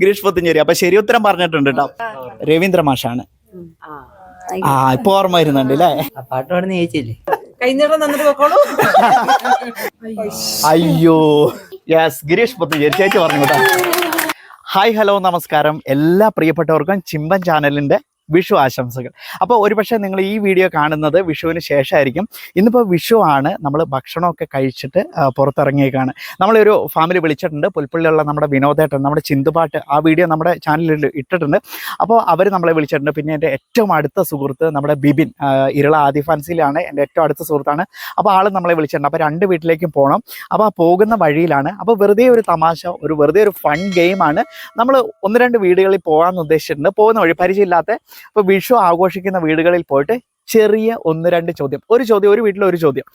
ഗിരീഷ് പുത്തഞ്ചേരി അപ്പൊ ശരി ഉത്തരം പറഞ്ഞിട്ടുണ്ട് കേട്ടോ രവീന്ദ്ര മാഷാണ്. ആ ഇപ്പൊ ഓർമ്മ വരുന്നുണ്ട് അല്ലേ പാട്ട് പാടുന്ന കൈനീട്ടം അയ്യോ. യെസ് ഗിരീഷ് പുത്തഞ്ചേരി ചേച്ചി പറഞ്ഞു കേട്ടോ. ഹായ് ഹലോ നമസ്കാരം. എല്ലാ പ്രിയപ്പെട്ടവർക്കും ചിമ്പൻ ചാനലിന്റെ വിഷു ആശംസകൾ. അപ്പോൾ ഒരുപക്ഷെ നിങ്ങൾ ഈ വീഡിയോ കാണുന്നത് വിഷുവിന് ശേഷമായിരിക്കും. ഇന്നിപ്പോൾ വിഷു ആണ്. നമ്മൾ ഭക്ഷണമൊക്കെ കഴിച്ചിട്ട് പുറത്തിറങ്ങിയേക്കാണ്. നമ്മളൊരു ഫാമിലി വിളിച്ചിട്ടുണ്ട്. പുൽപ്പള്ളിയുള്ള നമ്മുടെ വിനോദേട്ടൻ നമ്മുടെ ചിന്തുപാട്ട് ആ വീഡിയോ നമ്മുടെ ചാനലിൽ ഇട്ടിട്ടുണ്ട്. അപ്പോൾ അവർ നമ്മളെ വിളിച്ചിട്ടുണ്ട്. പിന്നെ എന്റെ ഏറ്റവും അടുത്ത സുഹൃത്ത് നമ്മുടെ ബിബിൻ ഇരുള ആദി ഫാൻസിയിലാണ് എന്റെ ഏറ്റവും അടുത്ത സുഹൃത്താണ്. അപ്പോൾ ആൾ നമ്മളെ വിളിച്ചിട്ടുണ്ട്. അപ്പോൾ രണ്ട് വീട്ടിലേക്കും പോകണം അപ്പോൾ ആ പോകുന്ന വഴിയിലാണ്. അപ്പോൾ വെറുതെ ഒരു തമാശ ഒരു വെറുതെ ഒരു ഫൺ ഗെയിമാണ് നമ്മൾ ഒന്ന് രണ്ട് വീടുകളിൽ പോകാമെന്ന് ഉദ്ദേശിച്ചിട്ടുണ്ട്. പോകുന്ന വഴി പരിചയമില്ലാത്ത അപ്പോൾ വിഷു ആഘോഷിക്കുന്ന വീടുകളിൽ പോയിട്ട് ചെറിയ ഒന്ന് രണ്ട് ചോദ്യം. ഒരു ചോദ്യം ഒരു വീട്ടിൽ ഒരു ചോദ്യം.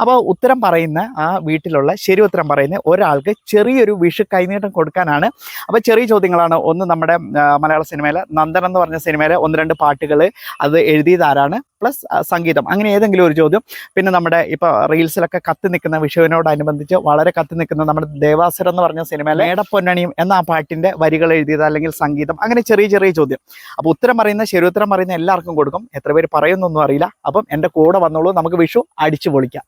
അപ്പോൾ ഉത്തരം പറയുന്ന ആ വീട്ടിലുള്ള ശരി ഉത്തരം പറയുന്ന ഒരാൾക്ക് ചെറിയൊരു വിഷു കൈനീട്ടം കൊടുക്കാനാണ്. അപ്പോൾ ചെറിയ ചോദ്യങ്ങളാണ്. ഒന്ന് നമ്മുടെ മലയാള സിനിമയിലെ നന്ദൻ എന്ന് പറഞ്ഞ സിനിമയിലെ ഒന്ന് രണ്ട് പാട്ടുകൾ അത് എഴുതിയതാരാണ് പ്ലസ് സംഗീതം. അങ്ങനെ ഏതെങ്കിലും ഒരു ചോദ്യം. പിന്നെ നമ്മുടെ ഇപ്പൊ റീൽസിലൊക്കെ കത്തി നിൽക്കുന്ന വിഷുവിനോടനുബന്ധിച്ച് വളരെ കത്തി നിൽക്കുന്ന നമ്മുടെ ദേവാസുരം എന്ന് പറഞ്ഞ സിനിമയിലെ മേടപ്പൊന്നണിയും എന്ന ആ പാട്ടിന്റെ വരികൾ എഴുതിയത് അല്ലെങ്കിൽ സംഗീതം അങ്ങനെ ചെറിയ ചെറിയ ചോദ്യം. അപ്പൊ ഉത്തരം പറയുന്ന ശരി ഉത്തരം പറയുന്ന എല്ലാവർക്കും കൊടുക്കും. എത്ര പേര് പറയുന്നൊന്നും അറിയില്ല. അപ്പം എന്റെ കൂടെ വന്നോളൂ. നമുക്ക് വിഷു അടിച്ചു പൊളിക്കാം.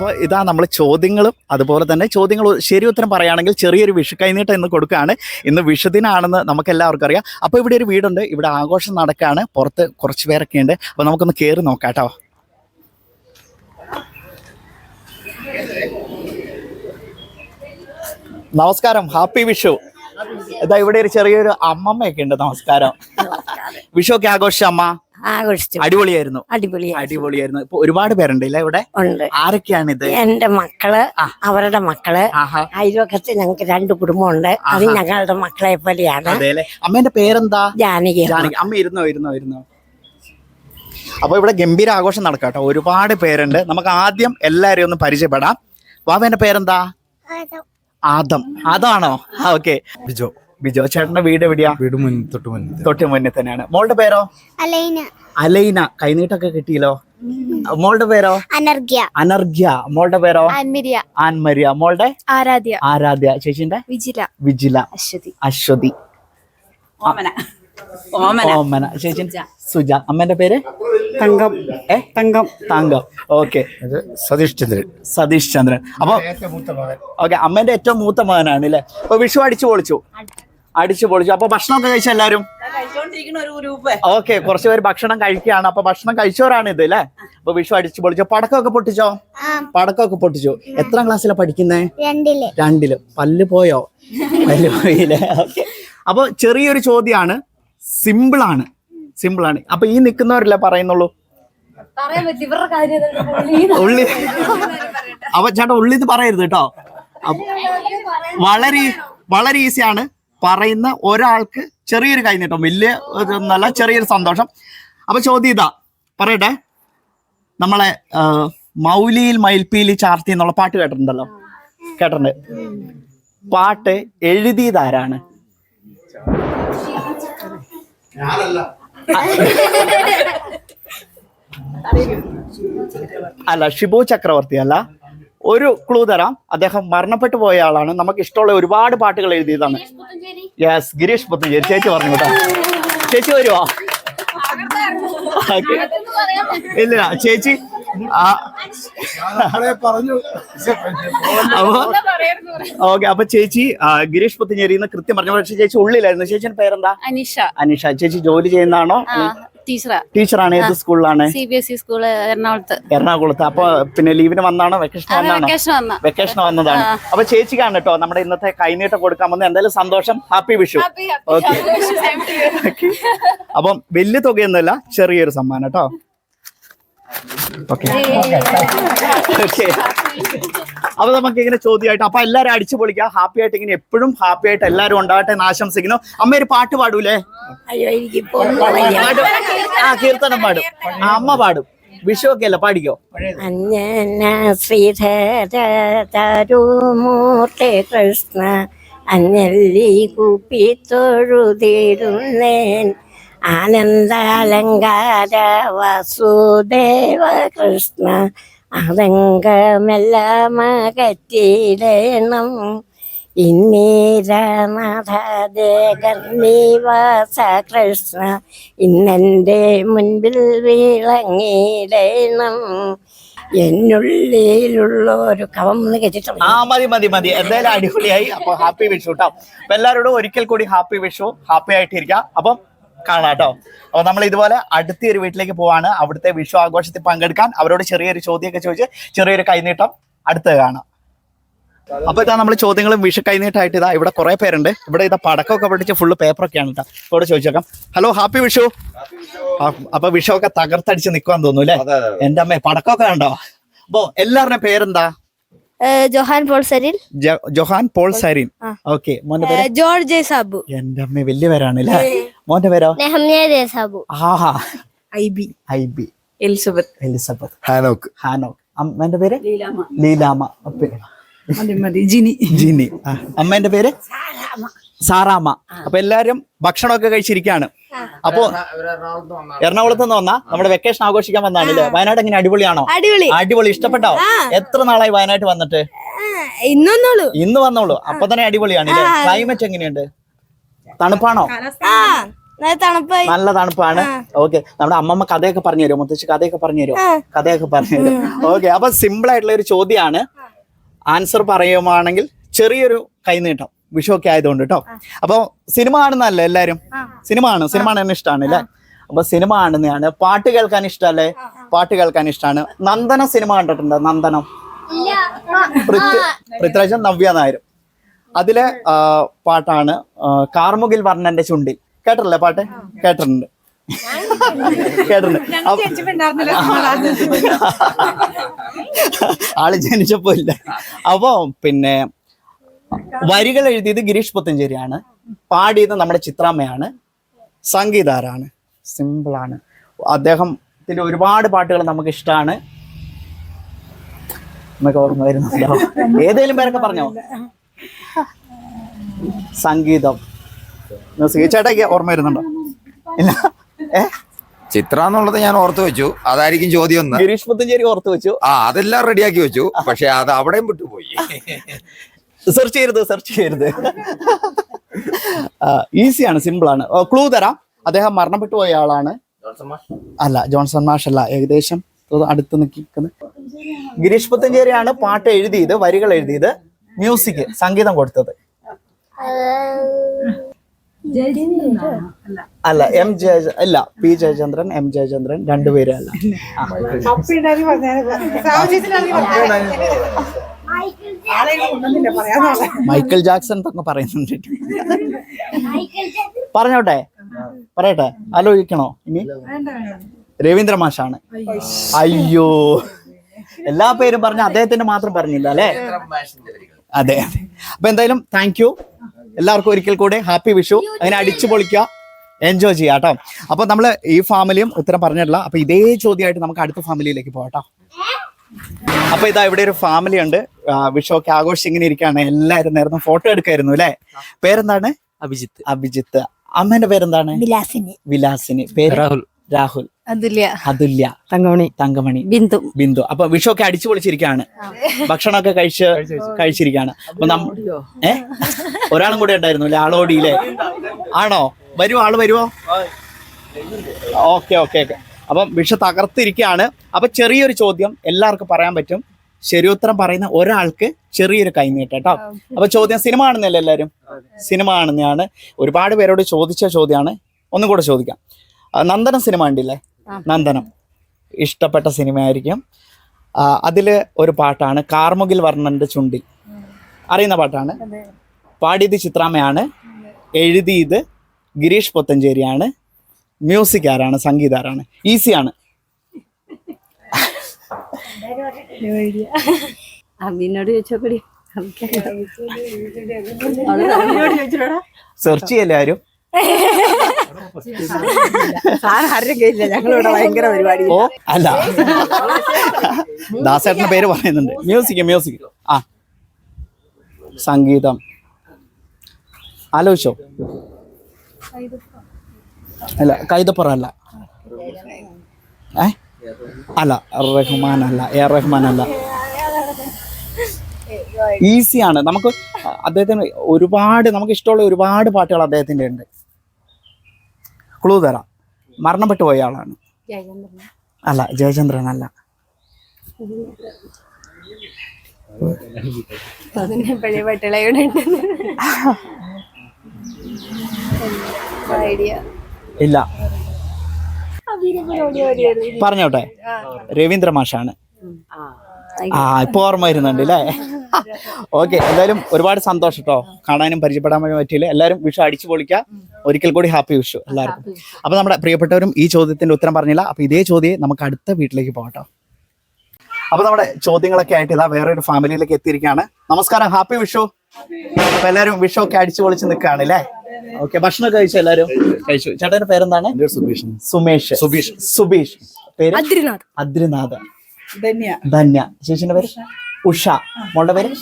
അപ്പോൾ ഇതാ നമ്മൾ ചോദ്യങ്ങളും അതുപോലെ തന്നെ ചോദ്യങ്ങൾ ശരി ഉത്തരം പറയുകയാണെങ്കിൽ ചെറിയൊരു വിഷു കൈനീട്ടം ഇന്ന് കൊടുക്കുകയാണ്. ഇന്ന് വിഷുദിനാണെന്ന് നമുക്ക് എല്ലാവർക്കും അറിയാം. അപ്പോൾ ഇവിടെ ഒരു വീടുണ്ട്. ഇവിടെ ആഘോഷം നടക്കുകയാണ്. പുറത്ത് കുറച്ച് പേരൊക്കെ ഉണ്ട്. അപ്പോൾ നമുക്കൊന്ന് കയറി നോക്കാട്ടോ കേട്ടോ. നമസ്കാരം. ഹാപ്പി വിഷു. ഇതാ ഇവിടെ ഒരു ചെറിയൊരു അമ്മമ്മയൊക്കെ ഉണ്ട്. നമസ്കാരം. വിഷു ഒക്കെ ആഘോഷിച്ച അമ്മ? ആഘോഷിച്ചു. അടിപൊളിയായിരുന്നു. അടിപൊളി അടിപൊളിയായിരുന്നു. ഇപ്പൊ ഒരുപാട് പേരുണ്ട് ഇല്ല ഇവിടെ? ഉണ്ട്. ആരൊക്കെയാണ് ഇത് എന്റെ മക്കൾ അവരുടെ മക്കൾ. ആഹാ. അയൽവക്കത്ത് ഞങ്ങൾക്ക് രണ്ട് കുടുംബമുണ്ട്. അത് ഞങ്ങളുടെ മക്കളെ പോലെയാണ്. അമ്മേന്റെ പേരെന്താ? ജാനകി. ജാനകി. അമ്മ ഇരുന്നോ ഇരുന്നോ ഇരുന്നോ? അപ്പൊ ഇവിടെ ഗംഭീര ആഘോഷം നടക്കാട്ടോ. ഒരുപാട് പേരുണ്ട്. നമുക്ക് ആദ്യം എല്ലാരെയും ഒന്ന് പരിചയപ്പെടാം. വാവേന്റെ പേരെന്താ? ആദം. അതാണോ? ആ ഓക്കെ. ബിജോ. ബിജോ. ചേട്ടന്റെ വീട് എവിടെയാ? വീട് തൊട്ട് മുന്നിൽ തൊട്ട് മുന്നിൽ തന്നെയാണ്. മോളുടെ പേരോ? അലൈന. അലൈന. കൈനീട്ടൊക്കെ കിട്ടിയല്ലോ? മോളുടെ പേരോ? അനർഗ്യ. അനർഗ്യ. മോളുടെ പേരോ? ആൻമരിയ. ആൻമരിയ. മോളുടെ? ആരാധ്യ. ആരാധ്യ. ചേച്ചിന്റെ വിജില. വിജില. അശ്വതി. അശ്വതി. ഓമന. ഓമന. ചേച്ചി? സുജ. അമ്മന്റെ പേര്? തങ്കം. ഏ? തങ്കം. തങ്കം. ഓക്കെ. സതീഷ് ചന്ദ്രൻ. സതീഷ് ചന്ദ്രൻ. അപ്പൊ ഓക്കെ അമ്മന്റെ ഏറ്റവും മൂത്ത മകനാണ് അല്ലേ? അപ്പൊ വിഷു അടിച്ചു പൊളിച്ചു. അടിച്ചു പൊളിച്ചു. അപ്പൊ ഭക്ഷണമൊക്കെ കഴിച്ച എല്ലാരും ഓക്കെ കുറച്ച് പേര് ഭക്ഷണം കഴിക്കുകയാണ്. അപ്പൊ ഭക്ഷണം കഴിച്ചവരാണ് ഇത് അല്ലേ? അപ്പൊ വിഷു അടിച്ചു പൊളിച്ചു. പടക്കമൊക്കെ പൊട്ടിച്ചോ? പടക്കമൊക്കെ പൊട്ടിച്ചു. എത്ര ക്ലാസ്സിലാ പഠിക്കുന്നേ? രണ്ടിൽ. രണ്ടിൽ. പല്ല് പോയോ? പല്ല് പോയില്ലേ? ഓക്കെ. അപ്പൊ ചെറിയൊരു ചോദ്യമാണ്. സിമ്പിൾ ആണ് സിമ്പിൾ ആണ് അപ്പൊ ഈ നിൽക്കുന്നവരല്ലേ പറയുന്നുള്ളൂ? ഉള്ളി അപ്പൊ ചേട്ടാ ഉള്ളി ഇത് പറയരുത് കേട്ടോ. വളരെ വളരെ ഈസിയാണ് പറയുന്ന ഒരാൾക്ക് ചെറിയൊരു കൈ നീട്ടം വലിയ നല്ല ചെറിയൊരു സന്തോഷം. അപ്പൊ ചോദ്യം ഇതാ. പറയട്ടെ. നമ്മളെ മൗലിയിൽ മയിൽപ്പീലി ചാർത്തി എന്നുള്ള പാട്ട് കേട്ടിട്ടുണ്ടല്ലോ? കേട്ടിട്ടുണ്ട്. പാട്ട് എഴുതിയതാരാണ്? അല്ല ഷിബു ചക്രവർത്തി അല്ല. ഒരു ക്ലൂ തരാം. അദ്ദേഹം മരണപ്പെട്ടു പോയ ആളാണ്. നമുക്ക് ഇഷ്ടമുള്ള ഒരുപാട് പാട്ടുകൾ എഴുതിയതാണ്. യെസ് ഗിരീഷ് പുത്തഞ്ചേരി. ചേച്ചി പറഞ്ഞു കേട്ടോ. ചേച്ചി വരുവോ. ഇല്ല ചേച്ചി ആ. പറഞ്ഞു. അപ്പൊ ഓക്കെ അപ്പൊ ചേച്ചി ഗിരീഷ് പുത്തഞ്ചേരി എന്ന് കൃത്യം പറഞ്ഞു പക്ഷേ ചേച്ചി ഉള്ളിലായിരുന്നു. ചേച്ചിയുടെ പേരെന്താ? അനിഷ. അനിഷ. ചേച്ചി ജോലി ചെയ്യുന്നതാണോ? ടീച്ചറാ. ടീച്ചറാണ് ഏത് സ്കൂളിലാണ്? C B S E school എറണാകുളത്ത്. എറണാകുളത്ത്. അപ്പൊ പിന്നെ ലീവിന് വന്നാണോ? വെക്കേഷൻ വന്നാണോ? വെക്കേഷൻ വന്നതാണ്. അപ്പൊ ചേച്ചിക്കാണ് കേട്ടോ നമ്മുടെ ഇന്നത്തെ കൈനീട്ടം കൊടുക്കാൻ വന്ന എന്തായാലും സന്തോഷം. ഹാപ്പി വിഷു ഓക്കെ അപ്പം വലിയ തുകയൊന്നുമല്ല ചെറിയൊരു സമ്മാനം കേട്ടോ. ഓക്കെ ഓക്കെ അപ്പൊ നമുക്ക് ഇങ്ങനെ ചോദ്യമായിട്ട് അപ്പൊ എല്ലാരും അടിച്ചു പൊളിക്കുക ഹാപ്പി ആയിട്ട് ഇങ്ങനെ എപ്പോഴും ഹാപ്പി ആയിട്ട് എല്ലാരും ഉണ്ടാവട്ടെ എന്ന് ആശംസിക്കുന്നു. അമ്മ ഒരു പാട്ട് പാടൂലേ? ആ കീർത്തനം പാടും. ആ, അമ്മ പാടും. വിഷു ഒക്കെ അല്ല? പാടിക്കോ? അഞ്ജന ശ്രീധര തരുമൂർത്തി കൃഷ്ണ അഞ്ഞല്ലി കുപ്പി തൊഴുതിരുന്നേൻ ആനന്ദാലങ്കാര വസുദേവ കൃഷ്ണ അതങ്കമെല്ലാം അകറ്റിയിടണം ഇന്നീരനാഥദേകർണിവാസ കൃഷ്ണ ഇന്നെന്റെ മുൻപിൽ വിളങ്ങിയിടണം. എന്നുള്ളിലുള്ള ഒരു കവം കേട്ടിട്ടുണ്ട്? ആ മതി മതി മതി. എന്തായാലും അടിപൊളിയായി. അപ്പൊ ഹാപ്പി വിഷു കേട്ടോ അപ്പൊ എല്ലാവരോടും ഒരിക്കൽ കൂടി ഹാപ്പി വിഷു ഹാപ്പി ആയിട്ടിരിക്കാം. അപ്പം കാണാം കേട്ടോ അപ്പൊ നമ്മൾ ഇതുപോലെ അടുത്ത ഒരു വീട്ടിലേക്ക് പോവാണ്. അവിടുത്തെ വിഷു ആഘോഷത്തിൽ പങ്കെടുക്കാൻ അവരോട് ചെറിയൊരു ചോദ്യമൊക്കെ ചോദിച്ച് ചെറിയൊരു കൈനീട്ടം അടുത്ത് കാണാം. അപ്പൊ ഇതാ നമ്മൾ ചോദ്യങ്ങളും വിഷു കൈനീട്ടായിട്ട് ഇതാ ഇവിടെ കുറെ പേരുണ്ട്. ഇവിടെ ഇതാ പടക്കമൊക്കെ പഠിച്ച് ഫുള്ള് പേപ്പറൊക്കെയാണ് കേട്ടോ ഇവിടെ ചോദിച്ചേക്കാം. Hello happy Vishu. അപ്പൊ വിഷു ഒക്കെ തകർത്തടിച്ച് നിൽക്കാൻ തോന്നുന്നു അല്ലേ? എന്റെ അമ്മേ പടക്കമൊക്കെ ഉണ്ടോ അപ്പോ എല്ലാവരുടെയും പേരെന്താ? Johan Paul Sarin? Johan Paul Sareen. Okay മോന്റെ ജോർജ് ജെ സാബു. എന്റെ അമ്മ വലിയ പേരാണ് അല്ലേ മോന്റെ പേരോ? J Sabu. Aaha. I B. I B. Elizabeth. Elizabeth. Hanok. Hanok. അമ്മേന്റെ പേര്? ലീലാമ്മ. ലീലാമ മതി ജിനി. ജിനി. അമ്മേന്റെ പേര്? സാറാമ്മ. അപ്പൊ എല്ലാരും ഭക്ഷണമൊക്കെ കഴിച്ചിരിക്കാണ്. അപ്പൊ എറണാകുളത്ത് നിന്ന് വന്നാ നമ്മുടെ വെക്കേഷൻ ആഘോഷിക്കാൻ വന്നാണ് അല്ലേ വയനാട് എങ്ങനെ അടിപൊളിയാണോ? അടിപൊളി. അടിപൊളി. ഇഷ്ടപ്പെട്ടോ? എത്ര നാളായി വയനാട്ട് വന്നിട്ട്? ഇന്നൊന്നുള്ളൂ. ഇന്ന് വന്നോളൂ. അപ്പൊ തന്നെ അടിപൊളിയാണ് ക്ലൈമറ്റ് എങ്ങനെയുണ്ട്? തണുപ്പാണോ? ആ നല്ല തണുപ്പായി. നല്ല തണുപ്പാണ്. ഓക്കെ. നമ്മുടെ അമ്മമ്മ കഥയൊക്കെ പറഞ്ഞു തരുമോ? മുത്തശ്ശി കഥയൊക്കെ പറഞ്ഞു തരുമോ? കഥയൊക്കെ പറഞ്ഞു തരും. ഓക്കെ. അപ്പൊ സിമ്പിൾ ആയിട്ടുള്ള ഒരു ചോദ്യമാണ് ആൻസർ പറയുവാണെങ്കിൽ ചെറിയൊരു കൈനീട്ടം. വിഷു ഒക്കെ ആയതുകൊണ്ട് കേട്ടോ അപ്പൊ സിനിമ കാണുന്നതല്ലേ എല്ലാരും? സിനിമ ആണ് സിനിമ കാണാൻ ഇഷ്ടമാണ് അല്ലേ അപ്പൊ സിനിമ കാണുന്നതാണ്. പാട്ട് കേൾക്കാൻ ഇഷ്ടല്ലേ? പാട്ട് കേൾക്കാൻ ഇഷ്ടമാണ് നന്ദന സിനിമ കണ്ടിട്ടുണ്ട്? നന്ദനം? പൃഥ്വി- പൃഥ്വിരാജൻ നവ്യ നായരും അതിലെ പാട്ടാണ് കാർമുകിൽ വർണന്റെ ചുണ്ടിൽ. കേട്ടിട്ടില്ലേ പാട്ട്? കേട്ടിട്ടുണ്ട്. കേട്ടിട്ടുണ്ട്. ആൾ ജനിച്ചപ്പോ ഇല്ല. അപ്പൊ പിന്നെ വരികൾ എഴുതിയത് ഗിരീഷ് പുത്തഞ്ചേരിയാണ്. പാടിയത് നമ്മുടെ ചിത്രാമ്മയാണ്. സംഗീതാരാണ്. സിമ്പിളാണ് അദ്ദേഹത്തിന്റെ ഒരുപാട് പാട്ടുകൾ നമുക്ക് ഇഷ്ടമാണ് നമുക്ക് ഓർമ്മ വരുന്നുണ്ടോ? ഏതെങ്കിലും പേരൊക്കെ പറഞ്ഞോ? സംഗീതം. മ്യൂസിക് ചേട്ടാ ഓർമ്മ വരുന്നുണ്ടോ? ഇല്ല. ഏ? ചിത്ര എന്നുള്ളത് ഞാൻ ഓർത്തു വെച്ചു. അതായിരിക്കും ചോദ്യം ഒന്ന് ഗിരീഷ് പുത്തഞ്ചേരി ഓർത്തു വെച്ചു. ആ അതെല്ലാം റെഡിയാക്കി വെച്ചു. പക്ഷെ അത് അവിടെയും വിട്ടുപോയി. സെർച്ച് ചെയ്യരുത് സെർച്ച് ചെയ്യരുത്. ഈസിയാണ് സിമ്പിൾ ആണ് ക്ലൂ തരാം. അദ്ദേഹം മരണപ്പെട്ടു പോയ ആളാണ്. അല്ല ജോൺസൺ മാഷ് അല്ല ഏകദേശം അടുത്ത് നിൽക്കുന്നത് ഗിരീഷ് പുത്തഞ്ചേരിയാണ് പാട്ട് എഴുതിയത് വരികൾ എഴുതിയത് മ്യൂസിക് സംഗീതം കൊടുത്തത്. അല്ല എം ജയ അല്ല പി ജയചന്ദ്രൻ എം ജയചന്ദ്രൻ രണ്ടുപേരും അല്ല. മൈക്കിൾ ജാക്സൺ എന്നൊക്കെ പറയുന്നുണ്ട്. പറഞ്ഞോട്ടെ? പറയട്ടെ? ആലോചിക്കണോ ഇനി? രവീന്ദ്ര മാഷാണ്. അയ്യോ. എല്ലാ പേരും പറഞ്ഞ അദ്ദേഹത്തിന്റെ മാത്രം പറഞ്ഞില്ല അല്ലേ? അതെ അതെ. അപ്പൊ എന്തായാലും താങ്ക് യു എല്ലാവർക്കും ഒരിക്കൽ കൂടെ ഹാപ്പി വിഷു. അങ്ങനെ അടിച്ചു പൊളിക്കുക. എൻജോയ് ചെയ്യാം കേട്ടോ. അപ്പൊ നമ്മൾ ഈ ഫാമിലിയും ഉത്തരം പറഞ്ഞിട്ടില്ല. അപ്പൊ ഇതേ ചോദ്യമായിട്ട് നമുക്ക് അടുത്ത ഫാമിലിയിലേക്ക് പോകാം അപ്പൊ ഇതാ ഇവിടെ ഒരു ഫാമിലി ഉണ്ട്. വിഷുവൊക്കെ വിഷു ഒക്കെ ആഘോഷിച്ച് ഇങ്ങനെ ഇരിക്കുകയാണ് എല്ലാരും നേർന്ന് ഫോട്ടോ എടുക്കായിരുന്നു അല്ലെ? പേരെന്താണ്? അഭിജിത്ത്. അഭിജിത്ത്. അമ്മേന്റെ പേരെന്താണ്? വിലാസിനി. വിലാസിനി. പേര്? രാഹുൽ. രാഹുൽ. അതുല്യ. അതുല്യ. തങ്കമണി. തങ്കമണി. ബിന്ദു. ബിന്ദു. അപ്പൊ വിഷു ഒക്കെ അടിച്ചു പൊളിച്ചിരിക്കുകയാണ്. ഭക്ഷണമൊക്കെ കഴിച്ച് കഴിച്ചിരിക്കുകയാണ്. അപ്പൊ നമ്മ ഏ? ഒരാളും കൂടെ ഉണ്ടായിരുന്നു അല്ലെ? ആളോടിയില്ലേ ആണോ? വരുമോ ആൾ വരുമോ ഓക്കെ ഓക്കെ ഓക്കെ. അപ്പം വിഷ തകർത്തിരിക്കുകയാണ് അപ്പൊ ചെറിയൊരു ചോദ്യം എല്ലാവർക്കും പറയാൻ പറ്റും. ശരിയുത്തരം പറയുന്ന ഒരാൾക്ക് ചെറിയൊരു കൈനീട്ടം കേട്ടോ. അപ്പൊ ചോദ്യം സിനിമ കാണുന്നല്ലേ എല്ലാവരും? സിനിമ കാണുന്നതാണ് ഒരുപാട് പേരോട് ചോദിച്ച ചോദ്യമാണ്. ഒന്നും കൂടെ ചോദിക്കാം. നന്ദനം സിനിമ ഉണ്ടല്ലേ നന്ദനം. ഇഷ്ടപ്പെട്ട സിനിമയായിരിക്കും. ആയിരിക്കും അതിൽ ഒരു പാട്ടാണ് കാർമുകിൽ വർണന്റെ ചുണ്ടിൽ. അറിയുന്ന പാട്ടാണ്? പാടിയത് ചിത്രാമ്മയാണ്. എഴുതിയത് ഗിരീഷ് പൊത്തഞ്ചേരിയാണ്. മ്യൂസിക് ആരാണ്? സംഗീത ആരാണ്? ഈസിയാണ് അമ്മീനോട് ചോദിച്ചോക്കടി. സെർച്ച് ചെയ്യല്ലേ ആരും? ഓ അല്ല. ദാസേട്ടന്റെ പേര് പറയുന്നുണ്ട്. മ്യൂസിക് മ്യൂസിക് ആ. സംഗീതം. ആലോചിച്ചോ. അല്ല കൈതപ്പുറം അല്ല. ഏ? അല്ല റഹ്മാൻ അല്ല എ റഹ്മാൻ അല്ല. ഈസിയാണ് നമുക്ക് അദ്ദേഹത്തിന് ഒരുപാട് നമുക്ക് ഇഷ്ടമുള്ള ഒരുപാട് പാട്ടുകൾ അദ്ദേഹത്തിന്റെ ഉണ്ട്. ക്ലൂ തരാം. മരണപ്പെട്ടു പോയ ആളാണ്. അല്ല ജയചന്ദ്രൻ അല്ല. ഐഡിയ. ഇല്ല. പറഞ്ഞോട്ടെ. രവീന്ദ്ര മാഷാണ്. ആ ഇപ്പൊ ഓർമ്മ വരുന്നുണ്ട് അല്ലേ ഓക്കെ എന്തായാലും ഒരുപാട് സന്തോഷം കേട്ടോ കാണാനും പരിചയപ്പെടാൻ പറ്റിയില്ല? എല്ലാവരും വിഷു അടിച്ചു പൊളിക്ക. ഒരിക്കൽ കൂടി ഹാപ്പി വിഷു എല്ലാവർക്കും. അപ്പൊ നമ്മുടെ പ്രിയപ്പെട്ടവരും ഈ ചോദ്യത്തിന്റെ ഉത്തരം പറഞ്ഞില്ല. അപ്പൊ ഇതേ ചോദ്യം നമുക്ക് അടുത്ത വീട്ടിലേക്ക് പോകട്ടോ. അപ്പൊ നമ്മുടെ ചോദ്യങ്ങളൊക്കെ ആയിട്ട് ഇതാ ഒരു ഫാമിലിയിലേക്ക് എത്തിയിരിക്കുകയാണ്. നമസ്കാരം ഹാപ്പി വിഷു. അപ്പൊ എല്ലാവരും വിഷു ഒക്കെ അടിച്ചു പൊളിച്ച് നിൽക്കുകയാണ് അല്ലേ ഓക്കെ ഭക്ഷണം കഴിച്ചു എല്ലാരും കഴിച്ചു. ചേട്ടന്റെ പേരെന്താണ്? സുബീഷ്. സുമേഷ്. സുബീഷ്. സുബീഷ്. പേര്? അദ്രിനാഥ്. അദ്രിനാഥ്. ധന്യ. ധന്യ. ശേഷിന്റെ പേര്? ഉഷ. മോളുടെ പേര്?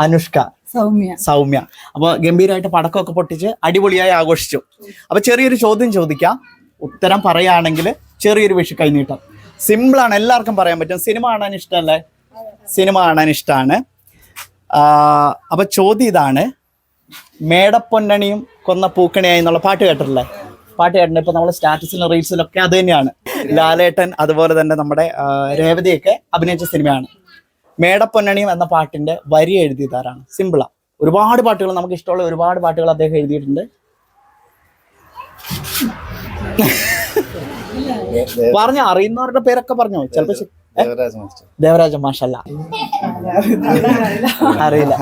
അനുഷ്ക. സൗമ്യ. സൗമ്യ. അപ്പൊ ഗംഭീരമായിട്ട് പടക്കമൊക്കെ പൊട്ടിച്ച് അടിപൊളിയായി ആഘോഷിച്ചു. അപ്പൊ ചെറിയൊരു ചോദ്യം ചോദിക്കാം. ഉത്തരം പറയുകയാണെങ്കിൽ ചെറിയൊരു വിഷു കൈനീട്ടം. സിമ്പിൾ ആണ്. എല്ലാവർക്കും പറയാൻ പറ്റും. സിനിമ കാണാൻ ഇഷ്ടമല്ലേ സിനിമ കാണാൻ ഇഷ്ടമാണ്. അപ്പൊ ചോദ്യം ഇതാണ്. മേടപ്പൊന്നണിയും കൊന്ന പൂക്കണിയായി എന്നുള്ള പാട്ട് കേട്ടിട്ടില്ലേ? പാട്ട് കേട്ടിട്ടുണ്ട്. ഇപ്പൊ നമ്മൾ സ്റ്റാറ്റസിലും റീൽസിലും ഒക്കെ അത് തന്നെയാണ്. ലാലേട്ടൻ അതുപോലെ തന്നെ നമ്മുടെ രേവതിയൊക്കെ അഭിനയിച്ച സിനിമയാണ്. മേടപ്പൊന്നണിയും എന്ന പാട്ടിന്റെ വരി എഴുതിയതാരാണ് സിമ്പിളാ. ഒരുപാട് പാട്ടുകൾ നമുക്ക് ഇഷ്ടമുള്ള ഒരുപാട് പാട്ടുകൾ അദ്ദേഹം എഴുതിയിട്ടുണ്ട്. പറഞ്ഞ അറിയുന്നവരുടെ പേരൊക്കെ പറഞ്ഞു? ചിലപ്പോ? ദേവരാജ മാഷല്ല. അറിയില്ല.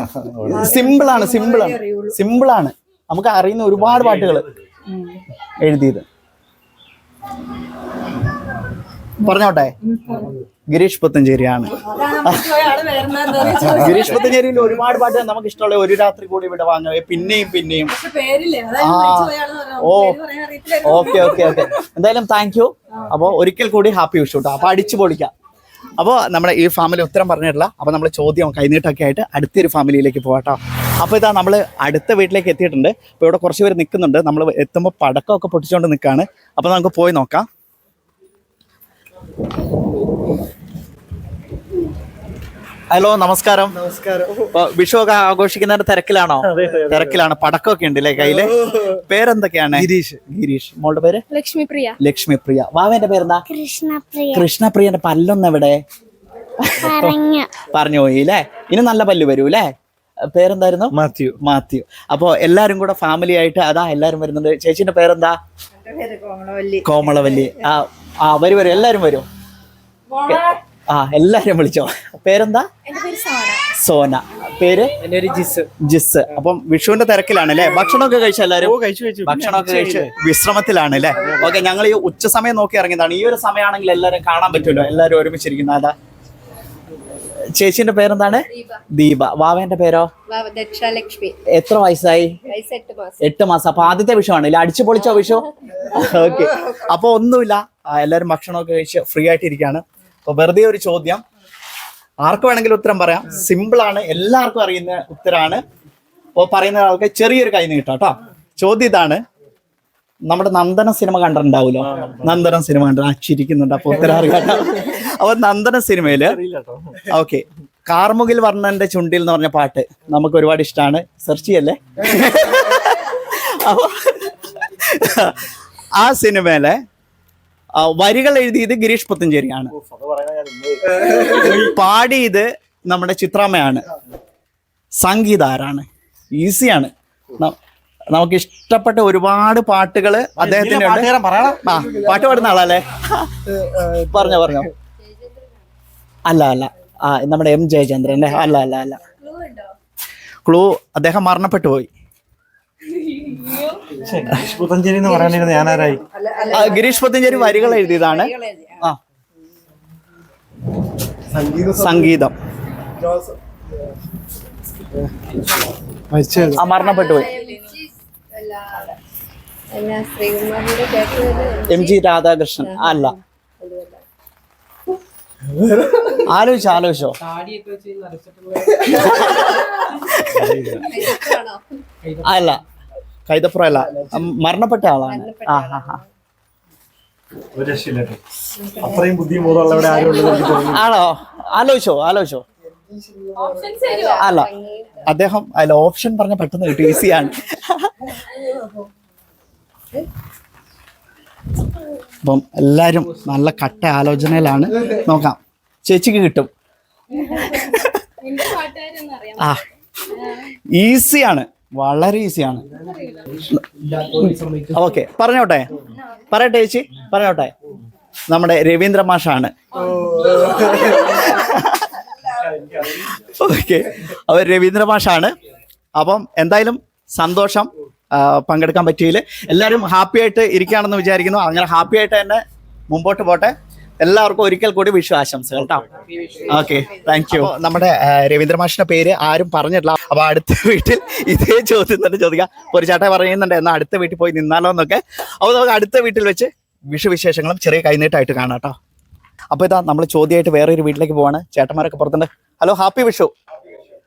സിമ്പിളാണ് സിമ്പിളാണ്. സിമ്പിളാണ്. സിമ്പിൾ ആണ് നമുക്ക് അറിയുന്ന ഒരുപാട് പാട്ടുകൾ എഴുതിയത്. പറഞ്ഞോട്ടെ? ഗിരീഷ് പുത്തഞ്ചേരിയാണ്. ഗിരീഷ് പുത്തഞ്ചേരിയിൽ ഒരുപാട് പാട്ട് നമുക്ക് ഇഷ്ടമുള്ള ഒരു രാത്രി കൂടി ഇവിടെ വാങ്ങുക. പിന്നെയും പിന്നെയും. ആ. ഓ. Okay okay okay. എന്തായാലും താങ്ക് യു. അപ്പോൾ ഒരിക്കൽ കൂടി ഹാപ്പി വിഷു കേട്ടോ അപ്പോൾ അടിച്ചു പൊളിക്കാം. അപ്പോൾ നമ്മുടെ ഈ ഫാമിലി ഉത്തരം പറഞ്ഞിട്ടില്ല. അപ്പോൾ നമ്മൾ ചോദ്യം കൈനീട്ടൊക്കെ ആയിട്ട് അടുത്തൊരു ഫാമിലിയിലേക്ക് പോകട്ടോ അപ്പോൾ ഇതാ നമ്മൾ അടുത്ത വീട്ടിലേക്ക് എത്തിയിട്ടുണ്ട്. അപ്പോൾ ഇവിടെ കുറച്ച് പേര് നിൽക്കുന്നുണ്ട് നമ്മൾ എത്തുമ്പോൾ പടക്കമൊക്കെ പൊട്ടിച്ചുകൊണ്ട് നിൽക്കുകയാണ് അപ്പോൾ നമുക്ക് പോയി നോക്കാം. ഹലോ നമസ്കാരം. നമസ്കാരം. വിഷു ഒക്കെ ആഘോഷിക്കുന്നതിന്റെ തിരക്കിലാണോ? തിരക്കിലാണ്. പടക്കമൊക്കെ ഉണ്ട് അല്ലേ കയ്യിൽ പേരെന്തൊക്കെയാണ്? ഗിരീഷ്. ഗിരീഷ്. മോളുടെ പേര്? ലക്ഷ്മിപ്രിയ. ലക്ഷ്മിപ്രിയ. ലക്ഷ്മി പ്രിയ വാവേന്റെ പേരെന്താ? കൃഷ്ണപ്രിയ. കൃഷ്ണപ്രിയന്റെ പല്ലൊന്ന് എവിടെ പറഞ്ഞു പോയി അല്ലേ ഇനി നല്ല പല്ല് വരൂ അല്ലേ പേരെന്തായിരുന്നു? മാത്യു. മാത്യു. അപ്പൊ എല്ലാരും കൂടെ ഫാമിലി ആയിട്ട് അതാ എല്ലാരും വരുന്നുണ്ട്. ചേച്ചിന്റെ പേരെന്താ? കോമളവല്ലി. ആ ആ വരും വരും. എല്ലാരും വരും. ആ എല്ലാരും വിളിച്ചോ. പേരെന്താ? സോന. പേര്? ജിസ്. ജിസ്. അപ്പം വിഷുവിന്റെ തിരക്കിലാണ് അല്ലേ ഭക്ഷണമൊക്കെ കഴിച്ചു എല്ലാരും കഴിച്ചു കഴിച്ചു. ഭക്ഷണമൊക്കെ കഴിച്ച് വിശ്രമത്തിലാണ് അല്ലേ ഓക്കെ ഞങ്ങൾ ഈ ഉച്ച സമയം നോക്കി ഇറങ്ങിയതാണ്. ഈ ഒരു സമയമാണെങ്കിൽ എല്ലാരും കാണാൻ പറ്റുമല്ലോ? എല്ലാരും ഒരുമിച്ചിരിക്കുന്ന അതാ. ചേച്ചിന്റെ പേരെന്താണ്? ദീപ. വാവേന്റെ പേരോ? ദക്ഷലക്ഷ്മി. എത്ര വയസ്സായി? വയസ്സ് എട്ട് മാസം. അപ്പൊ ആദ്യത്തെ വിഷുവാണ് ഇല്ല? അടിച്ചു പൊളിച്ചോ വിഷു? ഓക്കെ. അപ്പൊ ഒന്നുമില്ല. എല്ലാരും ഭക്ഷണമൊക്കെ കഴിച്ച് ഫ്രീ ആയിട്ട് ഇരിക്കുകയാണ് അപ്പൊ വെറുതെ ഒരു ചോദ്യം. ആർക്ക് വേണമെങ്കിലും ഉത്തരം പറയാം. സിമ്പിൾ ആണ്. എല്ലാവർക്കും അറിയുന്ന ഉത്തരാണ്. അപ്പോൾ പറയുന്ന ആൾക്ക് ചെറിയൊരു കൈ നീട്ടാം കേട്ടോ. ചോദ്യം ഇതാണ്. നമ്മുടെ നന്ദന സിനിമ കണ്ടിട്ടുണ്ടാവുമല്ലോ നന്ദനം. സിനിമ കണ്ട. ചിരിക്കുന്നുണ്ട്. അപ്പൊ ഉത്തരം അറിയാം അപ്പൊ നന്ദന സിനിമയിൽ ഓക്കെ. കാർമുകിൽ വർണന്റെ ചുണ്ടിൽ എന്ന് പറഞ്ഞ പാട്ട് നമുക്ക് ഒരുപാട് ഇഷ്ടമാണ് സെർച്ച് ചെയ്യല്ലേ? അപ്പൊ ആ സിനിമയിലെ വരികൾ എഴുതിയത് ഗിരീഷ് പുത്തഞ്ചേരിയാണ്. പാടിയത് നമ്മുടെ ചിത്രാമ്മയാണ്. സംഗീത ആരാണ് ഈസിയാണ്. നമുക്ക് ഇഷ്ടപ്പെട്ട ഒരുപാട് പാട്ടുകൾ അദ്ദേഹത്തിന്റെ. ആ പാട്ട് പാടുന്ന ആളല്ലേ? പറഞ്ഞോ പറഞ്ഞോ. അല്ല അല്ല. ആ നമ്മുടെ എം ജയചന്ദ്രൻ അല്ലേ? അല്ല അല്ല അല്ല. ക്ലൂ അദ്ദേഹം മരണപ്പെട്ടു പോയി. പുത്തഞ്ചേരി എന്ന് പറയാനിരുന്നു ഞാനാരായി? ആ, ഗിരീഷ് പുത്തഞ്ചേരി വരികൾ എഴുതിയതാണ്. ആ. സംഗീതം ആ മരണപ്പെട്ടു പോയി. M G Radhakrishnan. അല്ല. ആലോചിച്ചു ആലോചിച്ചോ. അല്ല. കൈതപ്പുറം അല്ല മരണപ്പെട്ട ആളാണ്. ആ. അത്രയും ആണോ? ആലോചിച്ചോ ആലോചിച്ചോ. അല്ല. അദ്ദേഹം അല്ല ഓപ്ഷൻ പറഞ്ഞ പെട്ടെന്ന് കിട്ടും ഈസിയാണ്. അപ്പം എല്ലാരും നല്ല കട്ട ആലോചനയിലാണ്. നോക്കാം. ചേച്ചിക്ക് കിട്ടും. ആ. ഈസിയാണ്. വളരെ ഈസിയാണ്. ഓക്കെ പറഞ്ഞോട്ടെ? പറയട്ടെ ചേച്ചി? പറഞ്ഞോട്ടെ. നമ്മുടെ രവീന്ദ്ര മാഷാണ്. ഓക്കെ അവർ രവീന്ദ്ര മാഷാണ്. അപ്പം എന്തായാലും സന്തോഷം പങ്കെടുക്കാൻ പറ്റിയതിൽ എല്ലാവരും ഹാപ്പി ആയിട്ട് ഇരിക്കുകയാണെന്ന് വിചാരിക്കുന്നു. അങ്ങനെ ഹാപ്പി ആയിട്ട് തന്നെ മുമ്പോട്ട് പോട്ടെ. എല്ലാവർക്കും ഒരിക്കൽ കൂടി വിഷു ആശംസകൾ കേട്ടോ ഓക്കെ താങ്ക് യു നമ്മുടെ രവീന്ദ്ര മാഷിന്റെ പേര് ആരും പറഞ്ഞിട്ടില്ല. അപ്പൊ അടുത്ത വീട്ടിൽ ഇതേ ചോദ്യം തന്നെ ചോദിക്കാം. ഒരു ചേട്ടൻ പറയുന്നുണ്ട് എന്നാൽ അടുത്ത വീട്ടിൽ പോയി നിന്നാലോ എന്നൊക്കെ. അപ്പോൾ നമുക്ക് അടുത്ത വീട്ടിൽ വെച്ച് വിഷു വിശേഷങ്ങളും ചെറിയ കൈനീട്ടായിട്ട് കാണാം കേട്ടോ അപ്പൊ ഇതാ നമ്മൾ ചോദ്യമായിട്ട് വേറെ ഒരു വീട്ടിലേക്ക് പോവാണ്. ചേട്ടന്മാരൊക്കെ പുറത്തുണ്ട്. Hello happy Vishu.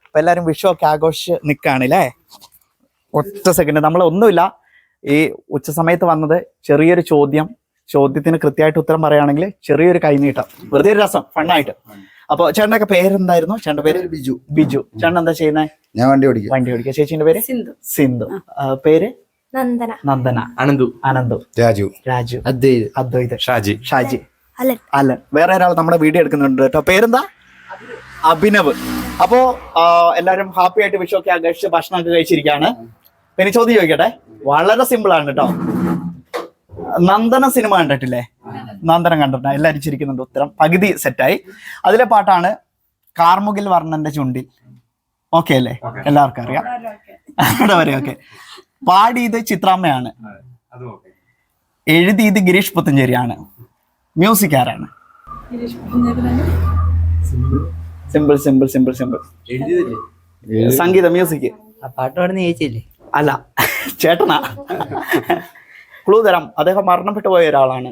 അപ്പൊ എല്ലാരും വിഷു ഒക്കെ ആഘോഷിച്ച് നിൽക്കുകയാണല്ലേ ഒറ്റ സെക്കൻഡ് നമ്മളൊന്നുമില്ല. ഈ ഉച്ച സമയത്ത് വന്നത് ചെറിയൊരു ചോദ്യം. ചോദ്യത്തിന് കൃത്യമായിട്ട് ഉത്തരം പറയുകയാണെങ്കിൽ ചെറിയൊരു കൈനീട്ടം. വെറുതെ ഒരു രസം ഫണ്ണായിട്ട് അപ്പൊ ചേട്ടനൊക്കെ പേരെന്തായിരുന്നു? ചേട്ടന്റെ പേര്? ബിജു. ബിജു. ചേട്ടൻ എന്താ ചെയ്യുന്നത് ഞാൻ വണ്ടി ഓടിക്കും. വണ്ടി ഓടിക്കുക ചേച്ചിന്റെ പേര്? സിന്ധു. സിന്ധു. പേര്? നന്ദന. നന്ദന. അനന്തു. ആനന്ദു രാജു. രാജു. അദ്വൈത്. അദ്വൈത്. ഷാജി. ഷാജി. അലൻ. അലൻ. വേറെ ഒരാൾ നമ്മുടെ വീഡിയോ എടുക്കുന്നുണ്ട് കേട്ടോ. പേരെന്താ? അഭിനവ്. അപ്പോ എല്ലാരും ഹാപ്പി ആയിട്ട് വിഷു ഒക്കെ ആഘോഷിച്ച് ഭക്ഷണമൊക്കെ കഴിച്ചിരിക്കുകയാണ്. പിന്നെ ചോദ്യം ചോദിക്കട്ടെ? വളരെ സിമ്പിൾ ആണ് കേട്ടോ. നന്ദന സിനിമ കണ്ടിട്ടില്ലേ? നന്ദനം കണ്ടിട്ടുണ്ട്. എല്ലാവരും ചിരിക്കുന്നുണ്ട് ഉത്തരം. പകുതി സെറ്റായി അതിലെ പാട്ടാണ് കാർമുകിൽ വർണന്റെ ചുണ്ടിൽ. ഓക്കെ അല്ലേ? എല്ലാവർക്കും അറിയാം. അവിടെ വരെ ഓക്കെ പാടിയത് ചിത്രാമ്മയാണ്. എഴുതിയത് ഗിരീഷ് പുത്തഞ്ചേരിയാണ്. മ്യൂസിക് ആരാണ്? സിമ്പിൾ സിമ്പിൾ സിമ്പിൾ സിമ്പിൾ സംഗീത മ്യൂസിക് ആ പാട്ട് പാടുന്ന ചേച്ചിയല്ലേ? അല്ല ചേട്ടനാ. ക്ലൂ തരാം. അദ്ദേഹം മരണപ്പെട്ടു പോയ ഒരാളാണ്.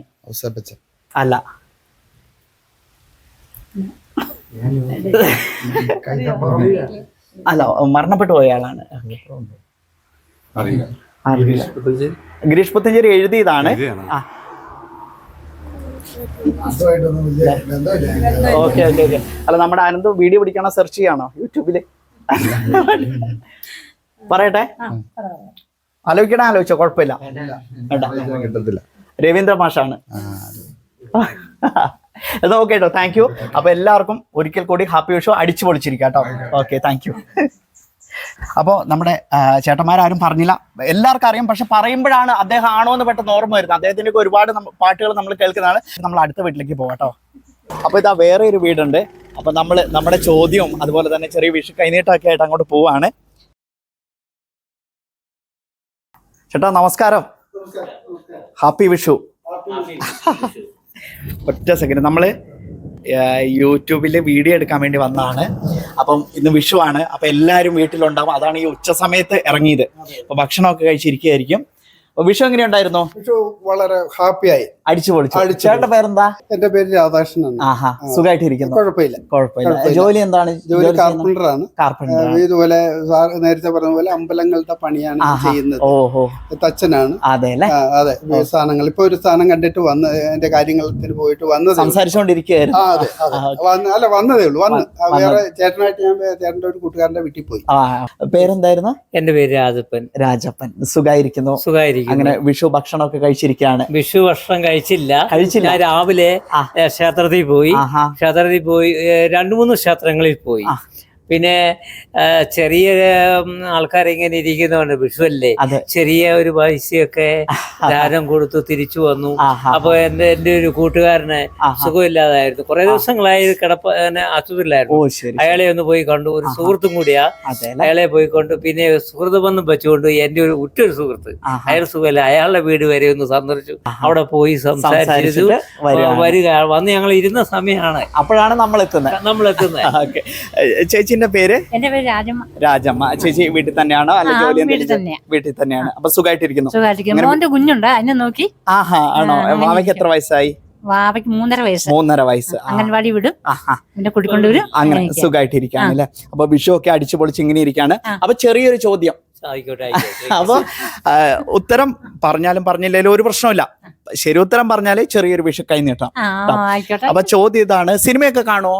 അല്ല. അല്ല മരണപ്പെട്ടു പോയ ആളാണ്. ഗിരീഷ് പുത്തഞ്ചേരി എഴുതിയതാണ്. ആ. ഓക്കെ ഓക്കെ ഓക്കെ അല്ല നമ്മുടെ അനന്ത് വീഡിയോ പിടിക്കണോ? സെർച്ച് ചെയ്യാണോ? യൂട്യൂബിൽ? പറയട്ടെ. ആലോചിക്കണേ ആലോചിച്ചോ കുഴപ്പമില്ല. കിട്ടത്തില്ല. രവീന്ദ്ര മാഷാണ്. അത്. എന്നാ ഓക്കെ കേട്ടോ താങ്ക് യു അപ്പൊ എല്ലാവർക്കും ഒരിക്കൽ കൂടി ഹാപ്പി വിഷു അടിച്ചു പൊളിച്ചിരിക്കാം കേട്ടോ. ഓക്കെ. താങ്ക് യു അപ്പോൾ നമ്മുടെ ചേട്ടന്മാരാരും പറഞ്ഞില്ല. എല്ലാവർക്കും അറിയാം പക്ഷെ പറയുമ്പോഴാണ് അദ്ദേഹം ആണോ എന്ന് പെട്ടെന്ന് ഓർമ്മ വരുന്നത്. അദ്ദേഹത്തിന്റെ ഒക്കെ ഒരുപാട് പാട്ടുകൾ നമ്മൾ കേൾക്കുന്നതാണ്. നമ്മൾ അടുത്ത വീട്ടിലേക്ക് പോവാട്ടോ അപ്പൊ ഇതാ വേറെ ഒരു വീടുണ്ട്. അപ്പൊ നമ്മൾ നമ്മുടെ ചോദ്യവും അതുപോലെ തന്നെ ചെറിയ വിഷു കൈനീട്ടമൊക്കെ ആയിട്ട് അങ്ങോട്ട് പോവാണ്. ചേട്ടാ നമസ്കാരം. ഹാപ്പി വിഷു ഒറ്റ സെക്കൻഡ് നമ്മൾ യൂട്യൂബിൽ വീഡിയോ എടുക്കാൻ വേണ്ടി വന്നതാണ്. അപ്പം ഇന്ന് വിഷു ആണ്. അപ്പൊ എല്ലാവരും വീട്ടിലുണ്ടാവും. അതാണ് ഈ ഉച്ച സമയത്ത് ഇറങ്ങിയത്. അപ്പൊ ഭക്ഷണമൊക്കെ കഴിച്ചിരിക്കുകയായിരിക്കും. അപ്പൊ എങ്ങനെ ഉണ്ടായിരുന്നു വിഷു വളരെ ഹാപ്പിയായി അടിച്ചു പൊളിച്ചു. ചേട്ടന്റെ പേരെന്താ? എന്റെ പേര് രാധാകൃഷ്ണൻ ആഹാ സുഖമായിട്ടിരിക്കുന്നു കുഴപ്പമില്ല. കുഴപ്പമില്ല. കുഴപ്പമില്ല. ജോലി എന്താണ്? ജോലി കാർപ്പന്ററാണ് കാർപ്പന്റർ ഇതുപോലെ നേരത്തെ പറഞ്ഞ പോലെ അമ്പലങ്ങളുടെ പണിയാണ് ചെയ്യുന്നത്. ഓഹോ. തച്ചനാണ്. അതെ. അതെ സ്ഥാനങ്ങൾ ഇപ്പൊ ഒരു സ്ഥാനം കണ്ടിട്ട് വന്ന് എന്റെ കാര്യങ്ങളത്തിന് പോയിട്ട് വന്ന് സംസാരിച്ചോണ്ടിരിക്കുകയായിരുന്നു. സംസാരിച്ചുകൊണ്ടിരിക്കുകയായിരുന്നു അതെ അതെ. വന്ന് അല്ല വന്നതേ ഉള്ളൂ. വന്ന്. വന്നത്. വേറെ ചേട്ടനായിട്ട് ഞാൻ ചേട്ടന്റെ ഒരു കൂട്ടുകാരന്റെ വീട്ടിൽ പോയി. ആ പേരെന്തായിരുന്നു? എന്റെ പേര് രാജപ്പൻ. രാജപ്പൻ. സുഖായിരിക്കുന്നു. സുഖമായിരിക്കും അങ്ങനെ വിഷു ഭക്ഷണം ഒക്കെ കഴിച്ചിരിക്കുകയാണ്. വിഷു ഭക്ഷണം കഴിച്ചില്ല. കഴിച്ചില്ല. ഞാൻ രാവിലെ ക്ഷേത്രത്തിൽ പോയി. ക്ഷേത്രത്തിൽ പോയി രണ്ടു മൂന്ന് ക്ഷേത്രങ്ങളിൽ പോയി. പിന്നെ ചെറിയ ആൾക്കാരെ ആൾക്കാരിങ്ങനെ ഇരിക്കുന്നതാണ് വിഷു അല്ലേ ചെറിയ ഒരു പൈസയൊക്കെ ദാനം കൊടുത്തു തിരിച്ചു വന്നു. അപ്പൊ എന്റെ എന്റെ ഒരു കൂട്ടുകാരന്. സുഖമില്ലാതായിരുന്നു. കുറെ ദിവസങ്ങളായി കിടപ്പ അസുഖമില്ലായിരുന്നു ആശുപത്രിയിലായിരുന്നു. അയാളെ ഒന്ന് പോയി കണ്ടു. ഒരു സുഹൃത്തും കൂടിയാ. അയാളെ പോയി കണ്ടു. പോയിക്കൊണ്ട് പിന്നെ സുഹൃത്ത് ബന്ധം വെച്ചുകൊണ്ട് എന്റെ ഒരു ഉറ്റൊരു സുഹൃത്ത്. അയാൾ സുഖമില്ല. അയാളുടെ വീട് വരെ ഒന്ന് സന്ദർശിച്ചു. അവിടെ പോയി സംസാരിച്ചു വരിക. വന്ന് ഞങ്ങൾ ഇരുന്ന സമയമാണ്. അപ്പോഴാണ് നമ്മൾ എത്തുന്നത് നമ്മൾ എത്തുന്നത് ഓക്കെ ചേച്ചിന്റെ പേര്? എന്റെ പേര് രാജമ്മ. രാജമ്മ. ചേച്ചി വീട്ടിൽ തന്നെയാണോ? അല്ല ജോലി വീട്ടിൽ തന്നെയാണ് വീട്ടിൽ തന്നെയാണ്. അപ്പൊ സുഖമായിട്ടിരിക്കുന്നു മോന്റെ കുഞ്ഞുണ്ട് അതിനെ നോക്കി. ആഹാ ആണോ? മാമയ്ക്ക് എത്ര വയസ്സായി? വാവയ്ക്ക് മൂന്നര വയസ്സ്. മൂന്നര വയസ്സ്. അംഗൻവാടി വിടും. ആഹാ. പിന്നെ കുടിക്കൊണ്ടുവരും അങ്ങനെ. സുഖമായിട്ടിരിക്കാണ് അല്ലെ? അപ്പൊ വിഷു ഒക്കെ അടിച്ചു പൊളിച്ച് ഇങ്ങനെ ഇരിക്കാണ്. അപ്പൊ ചെറിയൊരു ചോദ്യം. അപ്പൊ ഉത്തരം പറഞ്ഞാലും പറഞ്ഞില്ലേലും ഒരു പ്രശ്നമില്ല ശരി ഉത്തരം പറഞ്ഞാലേ ചെറിയൊരു വിഷു കൈ നീട്ടാം. അപ്പൊ ചോദ്യം ഇതാണ് സിനിമയൊക്കെ കാണുമോ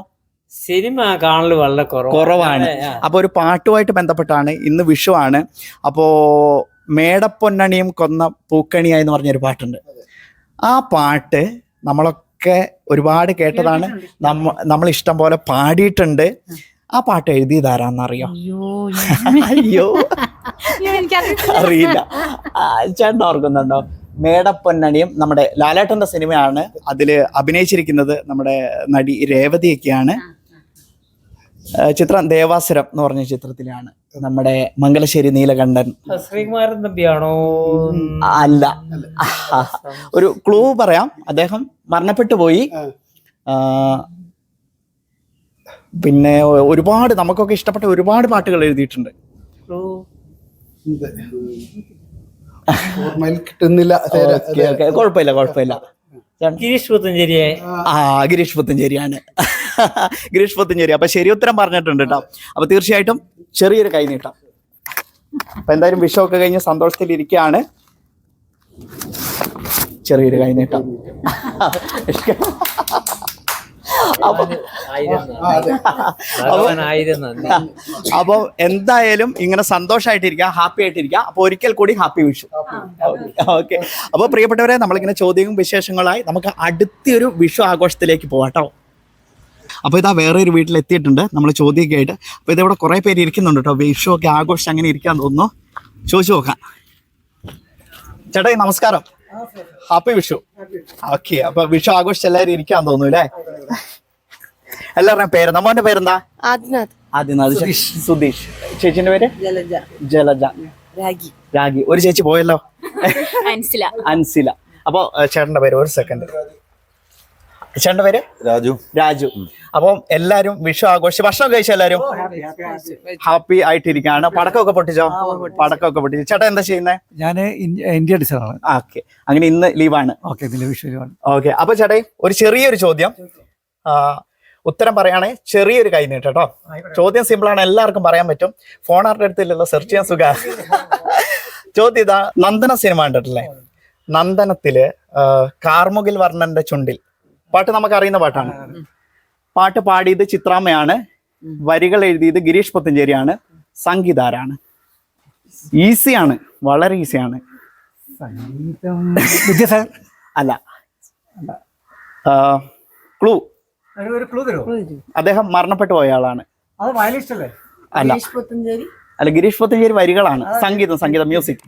സിനിമ കാണൽ വളരെ കുറവാണ്. അപ്പോൾ അപ്പൊ ഒരു പാട്ടുമായിട്ട് ബന്ധപ്പെട്ടാണ്. ഇന്ന് വിഷു ആണ് അപ്പോ മേടപ്പൊന്നണിയും കൊന്ന പൂക്കണിയായി എന്ന് പറഞ്ഞൊരു പാട്ടുണ്ട്. ആ പാട്ട് നമ്മളൊക്കെ ഒരുപാട് കേട്ടതാണ്. നമ്മ നമ്മൾ ഇഷ്ടം പോലെ പാടിയിട്ടുണ്ട്. ആ പാട്ട് എഴുതിയതാരാന്നറിയോ? അയ്യോ അയ്യോ. അയ്യോ, എനിക്കറിയത്തില്ല. അറിയില്ല. ചേട്ടൻ ഓർക്കുന്നുണ്ടോ? മേടപ്പൊന്നണിയും നമ്മുടെ ലാലേട്ടന്റെ സിനിമയാണ് അതിൽ അഭിനയിച്ചിരിക്കുന്നത് നമ്മുടെ നടി രേവതിയൊക്കെയാണ്. ചിത്രം ദേവാസുരം എന്ന് പറഞ്ഞ ചിത്രത്തിലാണ് നമ്മുടെ മംഗലശ്ശേരി നീലകണ്ഠൻ. ശ്രീകുമാരൻ തമ്പിയാണോ അല്ല. ഒരു ക്ലൂ പറയാം. അദ്ദേഹം മരണപ്പെട്ടു പോയി. പിന്നെ ഒരുപാട് നമുക്കൊക്കെ ഇഷ്ടപ്പെട്ട ഒരുപാട് പാട്ടുകൾ എഴുതിയിട്ടുണ്ട്. കിട്ടുന്നില്ല. കുഴപ്പമില്ല കുഴപ്പമില്ല. ഗിരീഷ് പുത്തഞ്ചേരിയെ ആ ഗിരീഷ് പുത്തഞ്ചേരിയാണ് ഗിരീഷ് പുത്തഞ്ചേരി അപ്പൊ ശരി ഉത്തരം പറഞ്ഞിട്ടുണ്ട് കേട്ടോ. അപ്പൊ തീർച്ചയായിട്ടും ചെറിയൊരു കൈ നീട്ടാം. അപ്പൊ എന്തായാലും വിഷമൊക്കെ കഴിഞ്ഞ് സന്തോഷത്തിൽ ഇരിക്കുകയാണ്. ചെറിയൊരു കൈ നീട്ടാം. അപ്പൊ എന്തായാലും ഇങ്ങനെ സന്തോഷമായിട്ടിരിക്കുക ഹാപ്പി ആയിട്ടിരിക്കുക. അപ്പൊ ഒരിക്കൽ കൂടി ഹാപ്പി വിഷു. ഓക്കെ. അപ്പൊ പ്രിയപ്പെട്ടവരെ നമ്മളിങ്ങനെ ചോദ്യവും വിശേഷങ്ങളായി നമുക്ക് അടുത്തൊരു വിഷു ആഘോഷത്തിലേക്ക് പോവാട്ടോ അപ്പൊ ഇതാ വേറെ ഒരു വീട്ടിൽ എത്തിയിട്ടുണ്ട് നമ്മൾ ചോദ്യമൊക്കെ ആയിട്ട്. അപ്പോൾ ഇതവിടെ കുറേ പേര് ഇരിക്കുന്നുണ്ട് കേട്ടോ. വിഷു ഒക്കെ ആഘോഷിച്ച് അങ്ങനെ ഇരിക്കാൻ തോന്നുന്നു. ചോദിച്ചു നോക്കാം. ചേട്ടായി നമസ്കാരം. ഹാപ്പി വിഷു ഓക്കെ അപ്പൊ വിഷു ആഘോഷിച്ച് എല്ലാവരും ഇരിക്കാൻ തോന്നുന്നു അല്ലേ? എല്ലാവരുടെയും പേര് നമ്മുടെ പേരെന്താ? ആദിനാഥ്. ആദിനാഥ്. സുധീഷ്. ചേച്ചിന്റെ പേര്? ജലജ. ജലജ. രാഗി. രാഗി. ഒരു ചേച്ചി പോയല്ലോ? അൻസില. അൻസില. അപ്പോ ചേട്ടന്റെ പേര് ഒരു സെക്കൻഡ് ചേട്ടന്റെ പേര്? രാജു. രാജു. അപ്പം എല്ലാരും വിഷു ആഘോഷിച്ച് ഭക്ഷണം കഴിച്ച എല്ലാരും? ഹാപ്പി ആയിട്ടിരിക്കുകയാണ്. പടക്കമൊക്കെ പൊട്ടിച്ചോ? പടക്കമൊക്കെ പൊട്ടിച്ചു. ചേട്ടാ എന്താ ചെയ്യുന്നത് ഞാൻ ഇന്ത്യ ഡിസൈനാണ് ഓക്കെ. അങ്ങനെ ഇന്ന് ലീവാണ്. ഓക്കെ വിഷു ലീവാണ് ഓക്കെ. അപ്പൊ ചേട്ടേ ഒരു ചെറിയൊരു ചോദ്യം. ഉത്തരം പറയുകയാണെ ചെറിയൊരു കൈ നീട്ടോ ചോദ്യം സിമ്പിൾ ആണ്. എല്ലാവർക്കും പറയാൻ പറ്റും. ഫോൺ ആരുടെ അടുത്തില്ലല്ലോ? സെർച്ച് ചെയ്യാൻ സുഖ. ചോദ്യം ഇതാ നന്ദന സിനിമ കണ്ടിട്ടില്ലേ? നന്ദനത്തിൽ കാർമുകിൽ വർണന്റെ ചുണ്ടിൽ. പാട്ട് നമുക്ക് അറിയുന്ന പാട്ടാണ് പാട്ട് പാടിയത് ചിത്രാമ്മയാണ്. വരികൾ എഴുതിയത് ഗിരീഷ് പുത്തഞ്ചേരിയാണ്. സംഗീതാരാണ്. ഈസിയാണ് വളരെ ഈസിയാണ്. അല്ല. ക്ലൂ. ഒരു ക്ലൂ തരുമോ അദ്ദേഹം മരണപ്പെട്ടു പോയ ആളാണ്. അല്ലേ. അല്ല അല്ല ഗിരീഷ് പുത്തഞ്ചേരി വരികളാണ്. സംഗീതം സംഗീതം മ്യൂസിക്.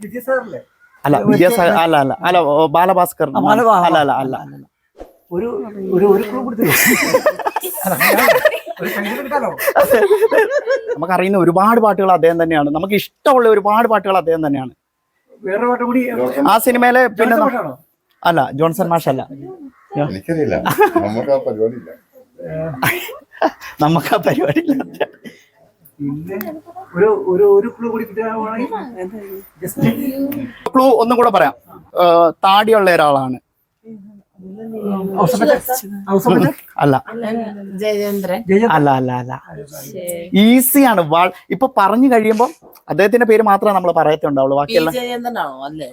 അല്ല വിദ്യാസാഗർ അല്ല അല്ല. അല്ല ഓ, ബാലഭാസ്കർ അല്ല അല്ല അല്ല. ഒരു ഒരു ഒരു ക്ലൂ കൊടുത്തു ഒരു സംഗീതം എടുക്കാലോ? നമുക്ക് ഒരുപാട് പാട്ടുകൾ അദ്ദേഹം തന്നെയാണ്. നമുക്ക് ഇഷ്ടമുള്ള ഒരുപാട് പാട്ടുകൾ അദ്ദേഹം തന്നെയാണ്. വേറെ പാട്ട് കൂടി ആ സിനിമയിലെ പിന്നെ അല്ല ജോൺസൺ മാഷ് അല്ല എനിക്കറിയില്ല. നമുക്ക് ആ പരിപാടി ഇല്ല നമുക്ക് ആ പരിപാടി ഇല്ല ഒരു ഒരു ഒരു ക്ലൂ കൂടി ക്ലൂ ഒന്നും കൂടെ പറയാം. താടിയുള്ള ഒരാളാണ്. അല്ല. ജയചന്ദ്രൻ. അല്ല അല്ല അല്ല ഈസിയാണ്. വാൾ ഇപ്പൊ പറഞ്ഞു കഴിയുമ്പോൾ അദ്ദേഹത്തിന്റെ പേര് മാത്രമേ നമ്മൾ പറയത്തുണ്ടാവുള്ളൂ. ബാക്കിയല്ല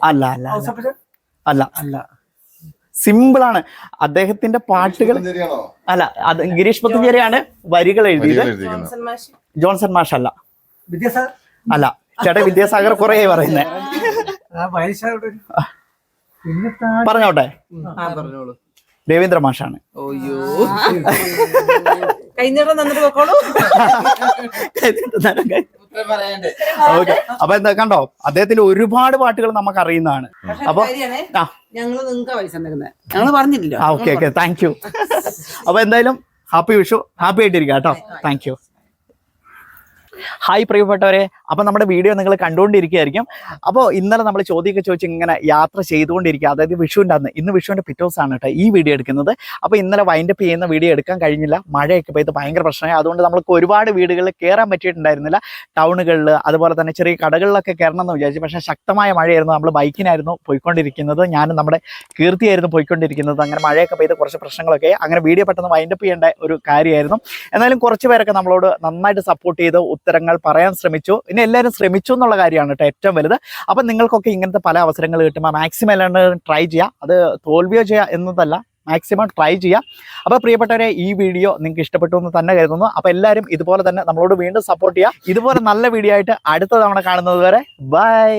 അല്ല? അല്ല അല്ല. അല്ല. സിമ്പിൾ ആണ് അദ്ദേഹത്തിന്റെ പാട്ടുകൾ അല്ല അത് ഗിരീഷ് പത്തുചേരിയാണ് വരികൾ എഴുതിയത്. ജോൺസൺ മാഷ്. അല്ല. വിദ്യാസാഗർ അല്ല ചേട്ടാ വിദ്യാസാഗർ കുറെ പറയുന്നേ ആ വയസ്സായിട്ട് പിന്നെ താ- പറഞ്ഞോട്ടെ? രവീന്ദ്ര മാഷാണ്. ഓക്കെ. അപ്പൊ എന്താ കണ്ടോ? അദ്ദേഹത്തിന്റെ ഒരുപാട് പാട്ടുകൾ നമുക്ക് അറിയുന്നതാണ് അപ്പൊ ഞങ്ങൾ നിങ്ങൾക്ക് പൈസ ഞങ്ങൾ ആ ഓക്കെ ഓക്കെ. താങ്ക് യു അപ്പൊ എന്തായാലും ഹാപ്പി വിഷു. ഹാപ്പി ആയിട്ടിരിക്കാം കേട്ടോ. താങ്ക് യു ഹായ് പ്രിയപ്പെട്ടവരെ. അപ്പോൾ നമ്മുടെ വീഡിയോ നിങ്ങൾ കണ്ടുകൊണ്ടിരിക്കുകയായിരിക്കും. അപ്പോൾ ഇന്നലെ നമ്മൾ ചോദ്യമൊക്കെ ചോദിച്ച് ഇങ്ങനെ യാത്ര ചെയ്തുകൊണ്ടിരിക്കുക. അതായത് വിഷുവിന്റെ അന്ന്. ഇന്ന് വിഷുവിന്റെ പിറ്റോസാണ് കേട്ടോ ഈ വീഡിയോ എടുക്കുന്നത്. അപ്പോൾ ഇന്നലെ വൈൻഡപ്പ് ചെയ്യുന്ന വീഡിയോ എടുക്കാൻ കഴിഞ്ഞില്ല. മഴയൊക്കെ പെയ്ത് ഭയങ്കര പ്രശ്നമായി. അതുകൊണ്ട് നമ്മൾക്ക് ഒരുപാട് വീടുകളിൽ കയറാൻ പറ്റിയിട്ടുണ്ടായിരുന്നില്ല. ടൗണുകളിൽ അതുപോലെ തന്നെ ചെറിയ കടകളിലൊക്കെ കയറണം എന്ന് വിചാരിച്ചു. പക്ഷേ ശക്തമായ മഴയായിരുന്നു. നമ്മൾ ബൈക്കിനായിരുന്നു പോയിക്കൊണ്ടിരിക്കുന്നത്. ഞാനും നമ്മുടെ കീർത്തിയായിരുന്നു പോയിക്കൊണ്ടിരിക്കുന്നത്. അങ്ങനെ മഴയൊക്കെ പെയ്ത് കുറച്ച് പ്രശ്നങ്ങളൊക്കെ അങ്ങനെ വീഡിയോ പെട്ടെന്ന് വൈൻഡപ്പ് ചെയ്യേണ്ട ഒരു കാര്യമായിരുന്നു. എന്നാലും കുറച്ച് പേരൊക്കെ നമ്മളോട് നന്നായിട്ട് സപ്പോർട്ട് ചെയ്ത് ഉത്തരങ്ങൾ പറയാൻ ശ്രമിച്ചു. ഇനി എല്ലാവരും ശ്രമിച്ചു എന്നുള്ള കാര്യമാണ് കേട്ടോ ഏറ്റവും വലുത്. അപ്പം നിങ്ങൾക്കൊക്കെ ഇങ്ങനത്തെ പല അവസരങ്ങൾ കിട്ടുമ്പോൾ മാക്സിമം എല്ലാവരും ട്രൈ ചെയ്യുക അത് തോൽവിയോ ചെയ്യുക എന്നതല്ല. മാക്സിമം ട്രൈ ചെയ്യുക അപ്പോൾ പ്രിയപ്പെട്ടവരെ ഈ വീഡിയോ നിങ്ങൾക്ക് ഇഷ്ടപ്പെട്ടു എന്ന് തന്നെ കരുതുന്നു. അപ്പോൾ എല്ലാവരും ഇതുപോലെ തന്നെ നമ്മളോട് വീണ്ടും സപ്പോർട്ട് ചെയ്യുക ഇതുപോലെ നല്ല വീഡിയോ ആയിട്ട് അടുത്ത തവണ കാണുന്നത് വരെ ബൈ